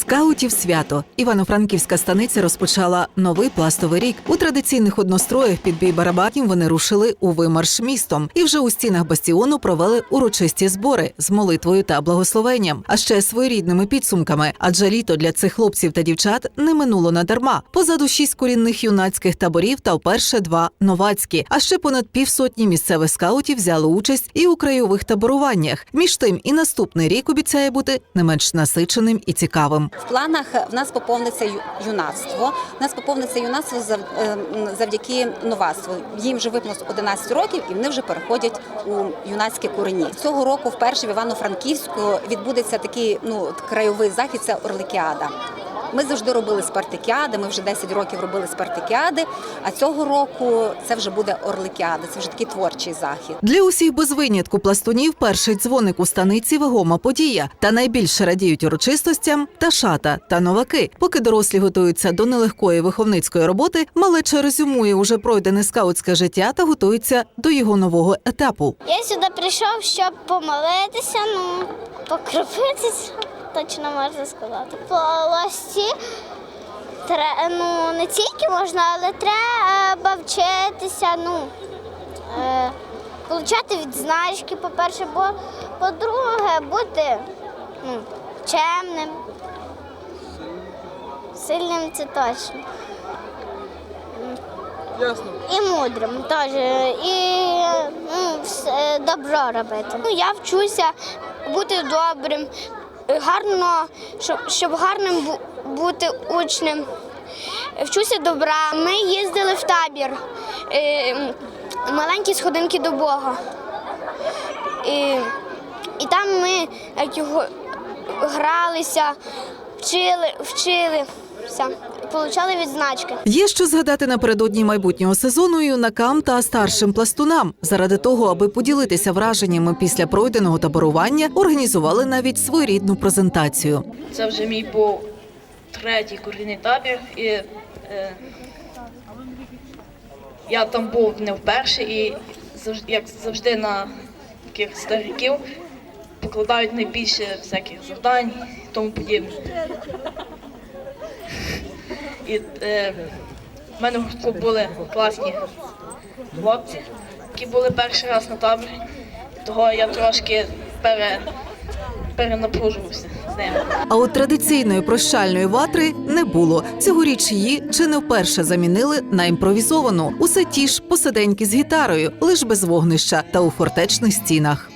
Скаутів свято Івано-Франківська станиця розпочала новий пластовий рік. У традиційних одностроях під бій барабанів вони рушили у вимарш містом і вже у стінах бастіону провели урочисті збори з молитвою та благословенням, а ще своєрідними підсумками. Адже літо для цих хлопців та дівчат не минуло надарма. Позаду шість корінних юнацьких таборів та вперше два новацькі. А ще понад півсотні місцевих скаутів взяли участь і у краєвих таборуваннях. Між тим, і наступний рік обіцяє бути не менш насиченим і цікавим. В планах в нас поповниться юнацтво. В нас поповниться юнацтво е, завдяки новацтву. Їм вже виповнилось 11 років, і вони вже переходять у юнацьке курені. Цього року вперше в Івано-Франківську відбудеться такий ну краєвий захід. Це Орликіада. Ми завжди робили спартакіади. Ми вже 10 років робили спартакіади. А цього року це вже буде Орликіада. Це вже такий творчий захід. Для усіх без винятку пластунів перший дзвоник у станиці вагома подія. Та найбільше радіють урочистостям та шата та новаки. Поки дорослі готуються до нелегкої виховницької роботи, малеча резюмує уже пройдене скаутське життя та готується до його нового етапу. Я сюди прийшов, щоб помолитися, ну, покропитися, точно можна сказати. Полосі тре- ну, не тільки можна, але треба вчитися, ну, е, получати відзначки, по-перше, бо по-друге, бути ну, чемним. Сильним це точно. І мудрим теж. І ну, добро робити. Ну, я вчуся бути добрим, гарно, щоб, щоб гарним бути учнем. Вчуся добра. Ми їздили в табір. е, Маленькі сходинки до Бога. І, і там ми як його гралися, вчили, вчилися, получали відзначки. Є що згадати напередодні майбутнього сезону юнакам та старшим пластунам. Заради того, аби поділитися враженнями після пройденого таборування, організували навіть своєрідну презентацію. Це вже мій був третій курінний табір, і е, я там був не вперше, і завжди, як завжди на таких стариків покладають найбільше всяких завдань і тому подібне. І е, в мене гуртку були класні хлопці, які були перший раз на таборі. Того я трошки пере, перенапружувався з ними. А от традиційної прощальної ватри не було. Цьогоріч її чи не вперше замінили на імпровізовану. Усе ті ж посиденьки з гітарою, лиш без вогнища та у фортечних стінах.